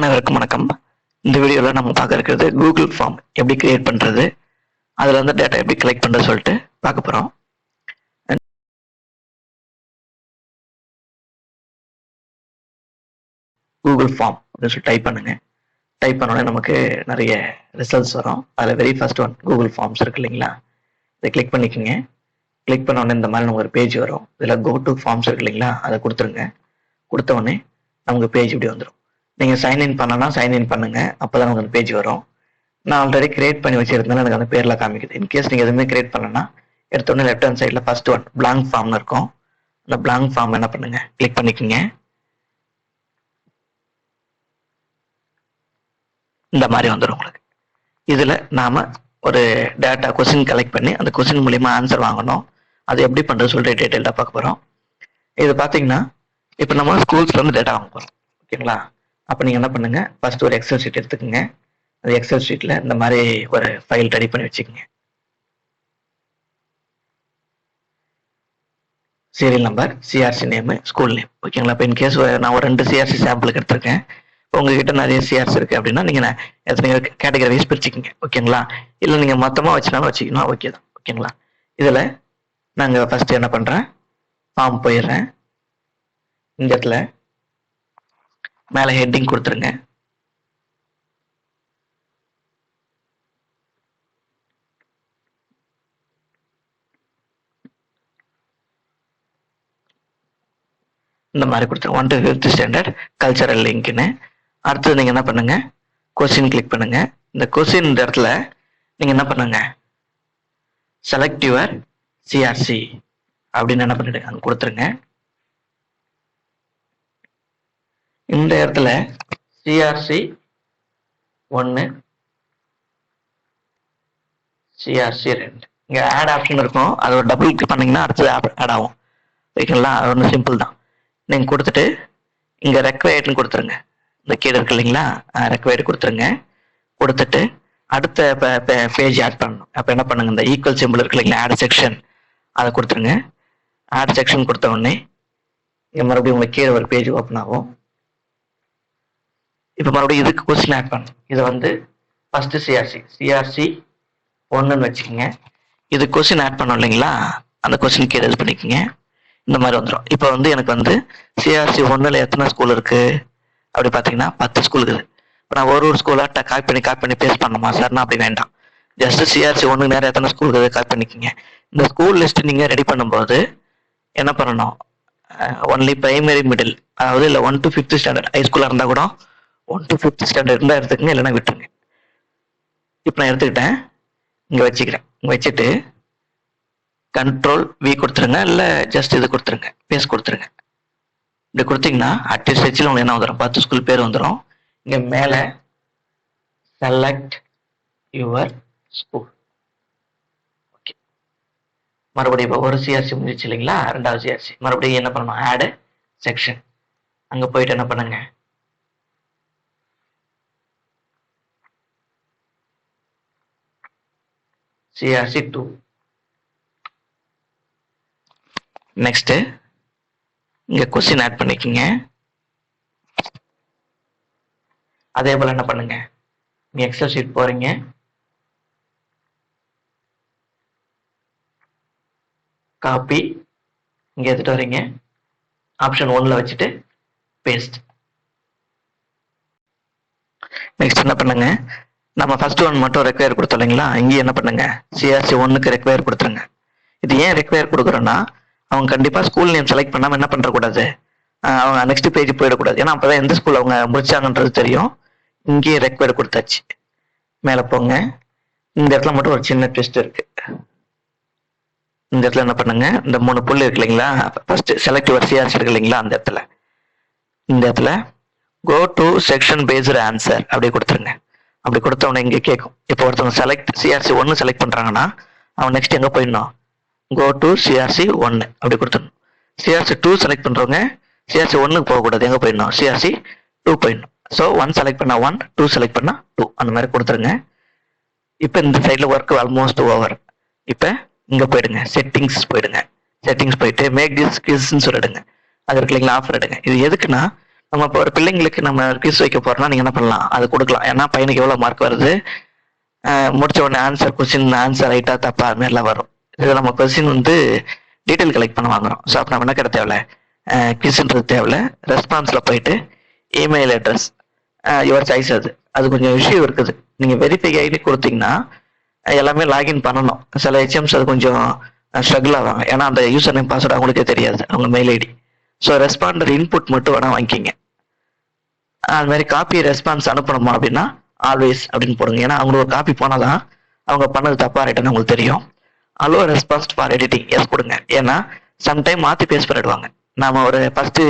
அனைவருக்கும் வணக்கம். இந்த வீடியோவில் நம்ம பார்க்க இருக்கிறது கூகுள் ஃபார்ம் எப்படி கிரியேட் பண்ணுறது அதில் வந்து டேட்டா எப்படி கலெக்ட் பண்ணுறது சொல்லிட்டு பார்க்க போகிறோம் கூகுள் ஃபார்ம் அப்படின்னு சொல்லி டைப் பண்ணுங்க. டைப் பண்ணோடனே நமக்கு நிறைய ரிசல்ட்ஸ் வரும். அதில் very first one Google forms இருக்கு இல்லைங்களா? இதை கிளிக் பண்ணிக்கோங்க. கிளிக் பண்ண உடனே இந்த மாதிரி நமக்கு ஒரு பேஜ் வரும். இதில் கோ டு ஃபார்ம்ஸ் இருக்கு இல்லைங்களா? அதை கொடுத்துருங்க. கொடுத்த உடனே நமக்கு பேஜ் இப்படி வந்துடும் நீங்கள் சைன்இன் பண்ணலாம் சைன்இன் பண்ணுங்கள் அப்போ தான் நமக்கு பேஜ் வரும். நான் ஆல்ரெடி கிரியேட் பண்ணி வச்சிருந்தேன் எனக்கு அந்த பேரில் காமிக்குது. இன்கேஸ் நீங்கள் எதுவுமே கிரியேட் பண்ணலன்னா எடுத்தோடனே லெஃப்ட் ஹேண்ட் சைடில் ஃபர்ஸ்ட் ஒன் பிளாங்க் ஃபார்ம்னு இருக்கும். அந்த பிளாங்க் ஃபார்ம் என்ன பண்ணுங்க? கிளிக் பண்ணிக்கோங்க. இந்த மாதிரி வந்துடும் உங்களுக்கு. இதில் நாம ஒரு டேட்டா கொஸ்டின் கலெக்ட் பண்ணி அந்த கொஸ்டின் மூலியமா ஆன்சர் வாங்கணும். அது எப்படி பண்ணுறது சொல்லிட்டு டீட்டெயிலாக பார்க்க போகிறோம் இது பார்த்தீங்கன்னா இப்போ நம்ம ஸ்கூல்ஸ்ல இருந்து டேட்டா வாங்க போகிறோம் ஓகேங்களா? அப்போ நீங்கள் என்ன பண்ணுங்க? ஃபஸ்ட்டு ஒரு எக்ஸல் ஷீட் எடுத்துக்கோங்க. அந்த எக்ஸல் ஷீட்டில் இந்த மாதிரி ஒரு ஃபைல் ரெடி பண்ணி வச்சுக்கோங்க. Serial number CRC name school name ஓகேங்களா இப்போ இன்கேஸ் நான் ஒரு ரெண்டு சிஆர்சி சாம்பிளுக்கு எடுத்திருக்கேன். உங்ககிட்ட நிறைய சிஆர்சி இருக்குது அப்படின்னா நீங்கள் எத்தனை கேட்டகரி வைஸ் பிரிச்சுக்கிங்க. ஓகேங்களா இல்லை நீங்கள் மொத்தமாக வச்சுனாலும் வச்சுக்கணும் ஓகே தான். ஓகேங்களா இதில் நாங்கள் ஃபஸ்ட்டு என்ன பண்ணுறேன் ஃபார்ம் போயிடுறேன். இந்த இடத்துல மேலே ஹெட்டிங் கொடுத்துருங்க. இந்த மாதிரி கொடுத்துருங்க. One two fifth standard cultural லிங்க்னு அடுத்தது நீங்கள் என்ன பண்ணுங்க? கொஸ்டின் கிளிக் பண்ணுங்க. இந்த கொஸ்டின் இந்த இடத்துல நீங்கள் என்ன பண்ணுங்க? செலக்ட் யுவர் சிஆர்சி அப்படின்னு என்ன பண்ணிடுங்க? அங்கே கொடுத்துருங்க. இந்த இடத்துல சிஆர்சி ஒன்று சிஆர்சி ரெண்டு. இங்கே ஆட் ஆப்ஷன் இருக்கும். அது ஒரு டபுள் கிளிக் பண்ணீங்கன்னா அடுத்தது ஆட் ஆகும். ஓகேங்களா அது ஒன்று சிம்பிள் தான். நீங்கள் கொடுத்துட்டு இங்கே ரெக்வயர்ட்னு கொடுத்துருங்க. இந்த கீழே இருக்கு இல்லைங்களா? ரெக்வயர்டு கொடுத்துருங்க. கொடுத்துட்டு அடுத்த பேஜ் ஆட் பண்ணணும். அப்போ என்ன பண்ணுங்க? இந்த ஈக்குவல் சிம்பிள் இருக்கு இல்லைங்களா? ஆட் செக்ஷன் அதை கொடுத்துருங்க. ஆட் செக்ஷன் கொடுத்த உடனே இங்கே மறுபடியும் உங்களுக்கு கீழே ஒரு பேஜ் ஓப்பன் ஆகும். இப்போ மறுபடியும் இதுக்கு கொஸ்டின் ஆட் பண்ணணும் இது வந்து ஃபர்ஸ்ட் சிஆர்சி சிஆர்சி ஒன்றுன்னு வச்சுக்கோங்க. இது கொஸ்டின் ஆட் பண்ணோம் இல்லைங்களா? அந்த கொஸ்டின் கீழே இது பண்ணிக்கோங்க. இந்த மாதிரி வந்துடும் இப்போ வந்து எனக்கு வந்து சிஆர்சி ஒன்றில் எத்தனை ஸ்கூல் இருக்குது அப்படி பார்த்தீங்கன்னா பத்து ஸ்கூல் இருக்குது. இப்போ நான் ஒரு ஒரு ஸ்கூலாக காப்பி பண்ணி காப்பி பண்ணி பேஸ்ட் பண்ணணுமா? சார்னா அப்படி வேண்டாம். ஜஸ்ட் சிஆர்சி ஒன்று நேரம் எத்தனை ஸ்கூல் இருக்குது? காப்பி பண்ணிக்கோங்க. இந்த ஸ்கூல் லிஸ்ட் நீங்கள் ரெடி பண்ணும்போது என்ன பண்ணணும்? ஒன்லி பிரைமரி மிடில் அதாவது இல்லை one two fifth standard high ஸ்கூலாக இருந்தால் கூட ஒன் டு ஃபிஃப்த் ஸ்டாண்டர்ட் இருந்தால் எடுத்துக்கங்க இல்லைன்னா விட்டுருங்க. இப்போ நான் எடுத்துக்கிட்டேன். இங்கே வச்சுக்கிறேன். இங்கே வச்சுட்டு கண்ட்ரோல் வி கொடுத்துருங்க இல்லை ஜஸ்ட் இது கொடுத்துருங்க. பேஸ் கொடுத்துருங்க. இப்படி கொடுத்தீங்கன்னா அட்டு ஸ்டெச்சில் உங்களுக்கு என்ன வந்துடும் பத்து ஸ்கூல் பேர் வந்துடும் இங்கே மேலே செலக்ட் யுவர் ஸ்கூல் ஓகே மறுபடியும் இப்போ ஒரு சிஆர்சி முடிஞ்சிச்சு இல்லைங்களா? ரெண்டாவது சிஆர்சி மறுபடியும் என்ன பண்ணணும்? ஆடு செக்ஷன் அங்கே போயிட்டு என்ன பண்ணுங்க? சிஆர்சி டூ நெக்ஸ்ட் இங்க கொஸ்டின் ஆட் பண்ணிக்கோங்க. அதே போல என்ன பண்ணுங்க? நீங்க எக்ஸல் ஷீட் போறீங்க. காப்பி இங்க எடுத்துட்டு வரீங்க. ஆப்ஷன் ஒன்ல வச்சுட்டு பேஸ்ட் நெக்ஸ்ட் என்ன பண்ணுங்க? நம்ம ஃபர்ஸ்ட் ஒன் மட்டும் ரெக்வயர் கொடுத்தோம் இல்லைங்களா? இங்கேயும் என்ன பண்ணுங்க? சிஆர்சி ஒன்னுக்கு ரெக்வயர் கொடுத்துருங்க. இது ஏன் ரெக்வயர் கொடுக்குறோன்னா அவங்க கண்டிப்பாக ஸ்கூல் நேம் செலக்ட் பண்ணாமல் என்ன பண்ணுறக்கூடாது அவங்க நெக்ஸ்ட் பேஜ் போயிடக்கூடாது. ஏன்னா அப்பதான் எந்த ஸ்கூல் அவங்க முடிச்சாங்கன்றது தெரியும். இங்கேயே ரெக்வயர் கொடுத்தாச்சு. மேலே போங்க. இந்த இடத்துல மட்டும் ஒரு சின்ன ட்விஸ்ட் இருக்கு. இந்த இடத்துல என்ன பண்ணுங்க? இந்த மூணு புள்ளி இருக்கு இல்லைங்களா? ஃபர்ஸ்ட் செலக்ட் யுவர் சிஆர்சி இருக்கு இல்லைங்களா? அந்த இடத்துல. இந்த இடத்துல go to section based answer அப்படியே கொடுத்துருங்க. அப்படி கொடுத்தவனை இங்கே கேட்கும் இப்போ ஒருத்தவங்க செலக்ட் சிஆர்சி ஒன்று செலக்ட் பண்ணுறாங்கன்னா அவன் நெக்ஸ்ட் எங்கே போயிடணும் கோ டு சிஆர்சி ஒன்று அப்படி கொடுத்துடணும். சிஆர்சி டூ செலக்ட் பண்ணுறவங்க சிஆர்சி ஒன்றுக்கு போகக்கூடாது எங்கே போயிடணும் சிஆர்சி டூ போயிடணும். ஸோ ஒன் செலக்ட் பண்ணால் ஒன் டூ செலக்ட் பண்ணா டூ அந்த மாதிரி கொடுத்துருங்க. இப்போ இந்த சைடில் ஒர்க் ஆல்மோஸ்ட் ஓவர் இப்போ இங்கே போயிடுங்க. செட்டிங்ஸ் போயிடுங்க. செட்டிங்ஸ் போயிட்டு மேக் திஸ் கிஸ்ன்னு சொல்லிடுங்க. அது இருக்கு இல்லைங்களா? ஆஃபர் எடுங்க. இது எதுக்குன்னா நம்ம இப்போ ஒரு பிள்ளைங்களுக்கு நம்ம குவிஸ் வைக்க போறோம்னா நீங்க என்ன பண்ணலாம்? அது கொடுக்கலாம். ஏன்னா பையனுக்கு எவ்வளவு மார்க் வருது? முடிச்ச உடனே ஆன்சர் கொஸ்டின் ஆன்சர் ரைட்டா தப்பா அது மாதிரிலாம் வரும். இது நம்ம கொஸ்டின் வந்து டீட்டெயில் கலெக்ட் பண்ண வாங்குறோம். ஸோ அப்போ நம்ம என்ன கிடையாது தேவையில்ல கிஸ்ன்றது தேவையில்ல ரெஸ்பான்ஸ்ல போயிட்டு இமெயில் அட்ரஸ் யுவர் சாய்ஸ் அது. அது கொஞ்சம் விஷயம் இருக்குது. நீங்க வெரிஃபை ஐடி கொடுத்தீங்கன்னா எல்லாமே லாகின் பண்ணணும். சில ஹெச்எம்ஸ் அது கொஞ்சம் ஸ்ட்ரகிள் ஆவாங்க. ஏன்னா அந்த யூசர் நேம் பாஸ்வேர்டு அவங்களுக்கே தெரியாது. அவங்க mail ID so responder input மட்டும் வேணா வாங்கிக்கிங்க. அது மாதிரி காப்பி ரெஸ்பான்ஸ் அனுப்பணுமா அப்படின்னா ஆல்வேஸ் அப்படின்னு போடுங்க. ஏன்னா அவங்களோட ஒரு காப்பி போனாதான் அவங்க பண்ணது தப்பா ரைட்டுன்னு உங்களுக்கு தெரியும். Allow response for editing yes கொடுங்க. ஏன்னா சம்டைம் மாற்றி பேஸ் பண்ணிடுவாங்க. நாம ஒரு ஃபர்ஸ்ட்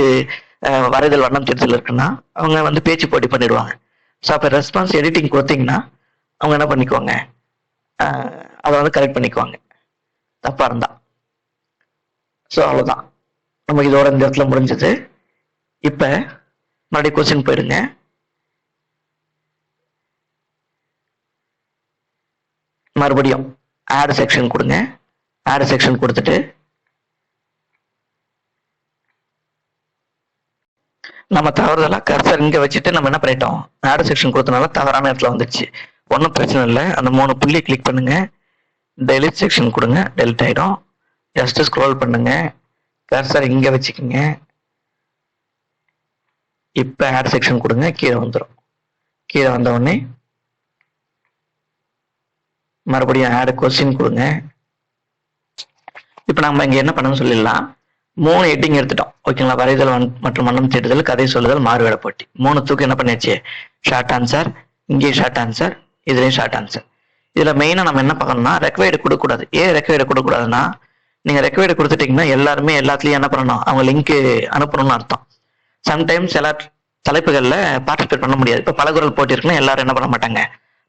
வரைதல் வண்ணம் தெரிதல் இருக்குன்னா அவங்க வந்து பேச்சு போட்டி பண்ணிடுவாங்க. ஸோ அப்போ ரெஸ்பான்ஸ் எடிட்டிங் கொடுத்தீங்கன்னா அவங்க என்ன பண்ணிக்குவாங்க? அதை வந்து கரெக்ட் பண்ணிக்குவாங்க. தப்பா இருந்தா. ஸோ அவ்வளோதான் நமக்கு இதோட இந்த இடத்துல முடிஞ்சது. இப்போ மறுபடியும் கொஸ்டின் போயிடுங்க மறுபடியும் ஆட் செக்ஷன் கொடுங்க. ஆட் செக்ஷன் கொடுத்துட்டு நம்ம தவறுதலா கர்சர் இங்கே வச்சுட்டு நம்ம என்ன பண்ணிட்டோம்? ஆட் செக்ஷன் கொடுத்தனால தவறான இடத்துல வந்துடுச்சு ஒன்றும் பிரச்சனை இல்லை. அந்த மூணு புள்ளி கிளிக் பண்ணுங்க. டெலிட் செக்ஷன் கொடுங்க. டெலிட் ஆயிடும். ஜஸ்ட் ஸ்க்ரோல் பண்ணுங்க. கர்சர் இங்கே வச்சுக்கோங்க. இப்போ ஆட் செக்ஷன் கொடுங்க கீழே வந்துடும் கீழே வந்த உடனே மறுபடியும் ஆட் கொஸ்டின் கொடுங்க. இப்போ நம்ம இங்கே என்ன பண்ணணும்னு சொல்லிடலாம். மூணு ஹெட்டிங் எடுத்துட்டோம். ஓகேங்களா வரைதல் மற்றும் மன்னம் தேடுதல் கதை சொல்லுதல் மாறுவேட போட்டி. மூணு தூக்கு என்ன பண்ணியாச்சு? ஷார்ட் ஆன்சர் இங்கேயும் ஷார்ட் ஆன்சர் இதுலேயும் ஷார்ட் ஆன்சர் இதில் மெயினாக நம்ம என்ன பார்க்கணும்னா ரெக்வைடு கொடுக்கக்கூடாது. ஏன் ரெக்வைடு கொடுக்கக்கூடாதுன்னா நீங்கள் ரெக்வைடு கொடுத்துட்டீங்கன்னா எல்லாருமே எல்லாத்துலேயும் என்ன பண்ணணும்? அவங்க லிங்க்கு அனுப்பணும்னு அர்த்தம். சம்டைம்ஸ் எல்லா தலைப்புகளில் பார்ட்டிசிபேட் பண்ண முடியாது. இப்போ பலகுரல் போட்டி இருக்குன்னா எல்லாரும் என்ன பண்ண மாட்டாங்க?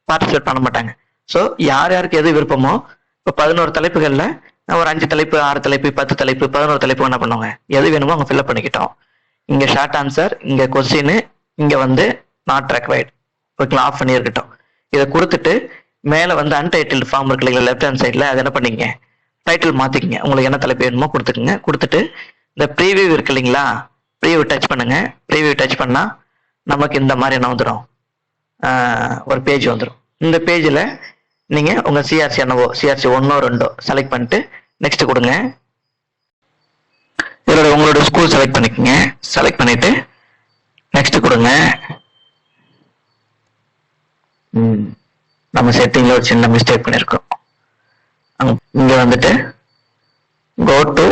பார்ட்டிசிபேட் பண்ண மாட்டாங்க. ஸோ யார் யாருக்கு எது விருப்பமோ இப்போ பதினோரு தலைப்புகளில் ஒரு அஞ்சு தலைப்பு ஆறு தலைப்பு பத்து தலைப்பு பதினோரு தலைப்பு என்ன பண்ணுவாங்க? எது வேணுமோ அவங்க ஃபில்அப் பண்ணிக்கிட்டோம். இங்கே ஷார்ட் ஆன்சர் இங்கே கொஸ்டின் இங்கே வந்து நாட் ரெக்வைர்ட் ஓகேங்களா? ஆஃப் பண்ணியிருக்கட்டும். இதை கொடுத்துட்டு மேலே வந்து அன்டைட்டில்டு ஃபார்ம் இருக்கு இல்லைங்களா லெஃப்ட் ஹேண்ட் சைடில் அதை என்ன பண்ணிங்க டைட்டில் மாற்றிக்கிங்க உங்களுக்கு என்ன தலைப்பு வேணுமோ கொடுத்துக்குங்க. கொடுத்துட்டு இந்த ப்ரீவியூ இருக்கு இல்லைங்களா ப்ரீவியூ டச் பண்ணுங்க. ப்ரீவியூ டச் பண்ணால் நமக்கு இந்த மாதிரி என்ன வந்துடும் ஒரு பேஜ் வந்துடும் இந்த பேஜில் நீங்கள் உங்கள் சிஆர்சி என்னவோ சிஆர்சி ஒன்றோ ரெண்டோ செலக்ட் பண்ணிட்டு நெக்ஸ்ட் கொடுங்க. இதோட உங்களோட ஸ்கூல் செலக்ட் பண்ணிக்கோங்க. செலக்ட் பண்ணிட்டு நெக்ஸ்ட் கொடுங்க. ம், நம்ம செட்டிங்கில் ஒரு சின்ன மிஸ்டேக் பண்ணியிருக்கோம் இங்கே வந்துட்டு கோ டு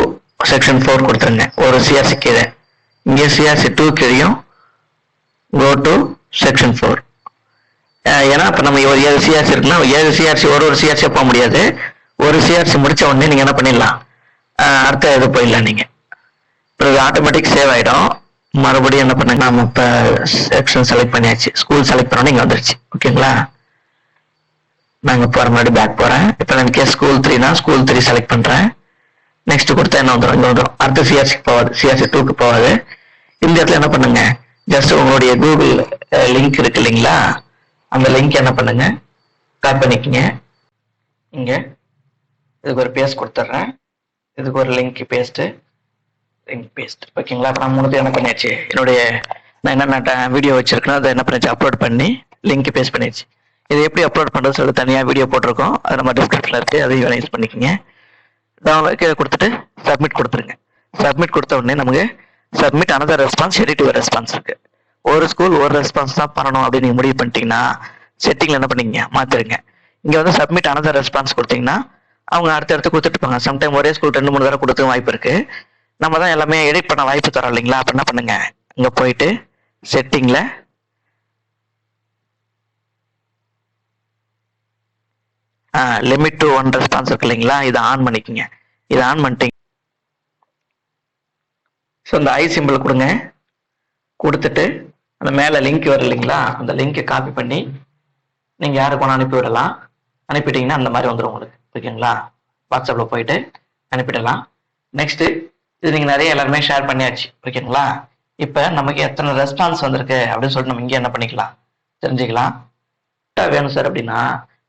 செக்ஷன் ஃபோர் கொடுத்துருங்க. ஒரு சிஆர்சி கீழே. இங்கே சிஆர்சி டூ கீழையும் கோ டு செக்ஷன் ஃபோர் ஏன்னா இப்போ நம்ம ஒரு ஏழு சிஆர்சி இருக்குன்னா ஏழு சிஆர்சி ஒரு ஒரு சிஆர்சியாக போக முடியாது. ஒரு சிஆர்சி முடிச்ச உடனே நீங்கள் என்ன பண்ணிடலாம்? அடுத்த இது போயிடலாம் நீங்கள் பிறகு ஆட்டோமேட்டிக் சேவ் ஆகிடும் மறுபடியும் என்ன பண்ணுங்க நம்ம இப்போ செக்ஷன் செலக்ட் பண்ணியாச்சு. ஸ்கூல் செலக்ட் பண்ணோன்னே இங்கே வந்துருச்சு. ஓகேங்களா? நாங்கள் போகிற மாதிரி பேக் போகிறேன் இப்போ எனக்கு ஸ்கூல் த்ரீனா ஸ்கூல் த்ரீ செலக்ட் பண்ணுறேன் நெக்ஸ்ட் கொடுத்தா என்ன வந்துடும் இங்க வந்துடும் அடுத்த சிஆர்சிக்கு போகாது. சிஆர்சி டூக்கு போகாது. இந்த இடத்துல என்ன பண்ணுங்க? ஜஸ்ட் உங்களுடைய கூகுள் லிங்க் இருக்கு இல்லைங்களா? அந்த லிங்க் என்ன பண்ணுங்க? காப்பி பண்ணிக்கங்க. இங்க. இதுக்கு ஒரு பேஸ்ட் கொடுத்துட்றேன். இதுக்கு ஒரு லிங்க் பேஸ்ட்டு லிங்க் பேஸ்ட் ஓகேங்களா? அப்போ நான் மூணு என்ன பண்ணியாச்சு? என்னுடைய நான் என்னென்ன வீடியோ வச்சிருக்கேனோ அதை என்ன பண்ணியாச்சு? அப்லோட் பண்ணி லிங்க் பேஸ்ட் பண்ணியாச்சு. இது எப்படி அப்லோட் பண்ணுறது சொல்லி தனியாக வீடியோ போட்டிருக்கோம். அது நம்ம டிஸ்கிரிப்ஷனில் இருக்குது அதையும் யூஸ் பண்ணிக்கோங்க. கீழே கொடுத்துட்டு சப்மிட் கொடுத்துருங்க. சப்மிட் கொடுத்த உடனே நமக்கு சப்மிட் அனதர் ரெஸ்பான்ஸ் எடிட்டிவ் ரெஸ்பான்ஸ் இருக்கு. ஒரு ஸ்கூல் ஒரு ரெஸ்பான்ஸ் தான் பண்ணணும் அப்படின்னு நீங்கள் முடிவு பண்ணிட்டீங்கன்னா செட்டிங்ல என்ன பண்ணீங்க? மாத்திருங்க. இங்க வந்து சப்மிட் அனதர் ரெஸ்பான்ஸ் கொடுத்தீங்கன்னா அவங்க அடுத்த அடுத்து கொடுத்துட்டு சம்டைம் ஒரே ஸ்கூல் ரெண்டு மூணு தடவை கொடுத்து வாய்ப்பு இருக்கு. நம்ம தான் எல்லாமே எடிட் பண்ண வாய்ப்பு தரோம் இல்லைங்களா? அப்ப என்ன பண்ணுங்க? இங்க போயிட்டு செட்டிங்ல லிமிட் டு ஒன் ரெஸ்பான்ஸ் இருக்கு இல்லைங்களா? இதை ஆன் பண்ணிக்கோங்க. இதை ஆன் பண்ணிட்டீங்க. ஸோ இந்த ஐ சிம்பிள் கொடுங்க. கொடுத்துட்டு அந்த மேலே லிங்க் வரும் இல்லைங்களா? அந்த லிங்கை காப்பி பண்ணி நீங்கள் யாருக்கு வேணால் அனுப்பி விடலாம். அனுப்பிட்டீங்கன்னா அந்த மாதிரி வந்துடும் உங்களுக்கு. ஓகேங்களா? வாட்ஸ்அப்பில் போயிட்டு அனுப்பிடலாம். நெக்ஸ்ட்டு இது நீங்கள் நிறைய எல்லாருமே ஷேர் பண்ணியாச்சு. ஓகேங்களா? இப்போ நமக்கு எத்தனை ரெஸ்பான்ஸ் வந்திருக்கு அப்படின்னு சொல்லிட்டு நம்ம இங்கே என்ன பண்ணிக்கலாம்? தெரிஞ்சுக்கலாம். வேணும் சார் அப்படின்னா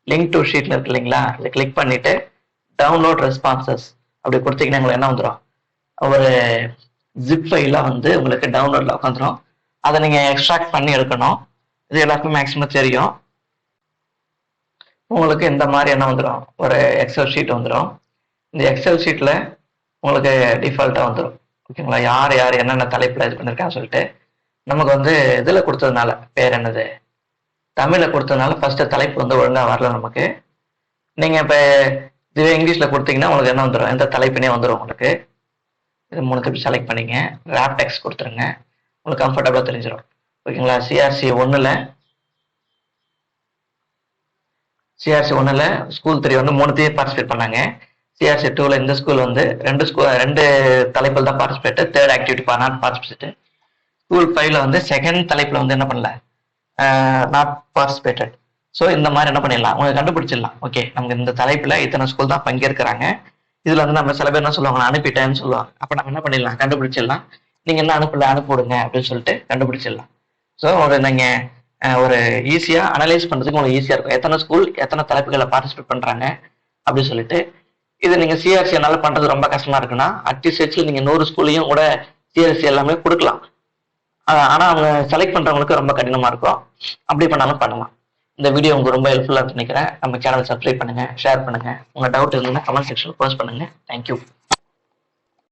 லிங்க் டு ஷீட்ல இருக்கு இல்லைங்களா? இதை கிளிக் பண்ணிட்டு டவுன்லோட் ரெஸ்பான்சஸ் அப்படி கொடுத்தீங்கன்னா உங்களுக்கு என்ன வந்துடும் ஒரு ஜிப் ஃபைலாக வந்து உங்களுக்கு டவுன்லோட்ல உட்காந்துரும். அதை நீங்கள் எக்ஸ்ட்ராக்ட் பண்ணி எடுக்கணும். இது எல்லாருக்கும் மேக்ஸிமம் தெரியும். உங்களுக்கு இந்த மாதிரி என்ன வந்துடும் ஒரு எக்ஸல் ஷீட் வந்துடும் இந்த எக்ஸல் ஷீட்டில் உங்களுக்கு டிஃபால்ட்டாக வந்துடும் ஓகேங்களா யார் யார் என்னென்ன தலைப்பில் இது பண்ணியிருக்கான்னு சொல்லிட்டு. நமக்கு வந்து இதில் கொடுத்ததுனால பேர் என்னது? தமிழை கொடுத்ததுனால ஃபஸ்ட்டு தலைப்பு வந்து ஒழுங்காக வரல நமக்கு. நீங்கள் இப்போ இதுவே இங்கிலீஷில் கொடுத்தீங்கன்னா உங்களுக்கு என்ன வந்துடும் எந்த தலைப்புனே வந்துடும் உங்களுக்கு. இது மூணு திருப்பி செலக்ட் பண்ணிங்க. ரேப் டெக்ஸ்ட் கொடுத்துருங்க. உங்களுக்கு கம்ஃபர்டபுளாக தெரிஞ்சிடும் ஓகேங்களா? சிஆர்சி ஒன்றில் சிஆர்சி ஒன்றில் ஸ்கூல் த்ரீ வந்து மூணுத்தையும் பார்ட்டிசிபேட் பண்ணாங்க. சிஆர்சி டூவில் இந்த ஸ்கூல் வந்து ரெண்டு ஸ்கூல் ரெண்டு தலைப்பில் தான் participate third activity not participate school ஃபைவ்ல வந்து செகண்ட் தலைப்பில் வந்து என்ன பண்ணல? நாட் பார்ட்டிசிபேட்டட் ஸோ இந்த மாதிரி என்ன பண்ணிடலாம்? உங்களுக்கு கண்டுபிடிச்சிடலாம். ஓகே நமக்கு இந்த தலைப்பில் இத்தனை ஸ்கூல் தான் பங்கேற்கிறாங்க. இதில் வந்து நம்ம சில பேர் என்ன சொல்லுவாங்க அனுப்பிட்டேன்னு சொல்லுவாங்க. அப்போ நம்ம என்ன பண்ணிடலாம்? கண்டுபிடிச்சிடலாம். நீங்கள் என்ன அனுப்பல அனுப்பிவிடுங்க அப்படின்னு சொல்லிட்டு கண்டுபிடிச்சிடலாம். ஸோ ஒரு நீங்கள் ஒரு ஈஸியாக அனலைஸ் பண்ணுறதுக்கு உங்களுக்கு ஈஸியாக இருக்கும். எத்தனை ஸ்கூல் எத்தனை தலைப்புகளை பார்ட்டிசிபேட் பண்ணுறாங்க அப்படின்னு சொல்லிட்டு. இது நீங்கள் சிஆர்சி என்னால் பண்ணுறது ரொம்ப கஷ்டமாக இருக்குன்னா அட்லீஸ்ட் நீங்கள் நூறு ஸ்கூல்லையும் கூட சிஆர்சி எல்லாமே கொடுக்கலாம். ஆனா அவங்க செலக்ட் பண்றவங்களுக்கு ரொம்ப கடினமா இருக்கும். அப்படி பண்ணாலும் பண்ணலாம். இந்த வீடியோ உங்களுக்கு ரொம்ப ஹெல்ப்ஃபுல்லா நினைக்கிறேன். நம்ம சேனல் சப்ஸ்கிரைப் பண்ணுங்க ஷேர் பண்ணுங்க. உங்க டவுட் இருந்ததுன்னா கமெண்ட் செக்ஷன் போஸ்ட் பண்ணுங்க. Thank you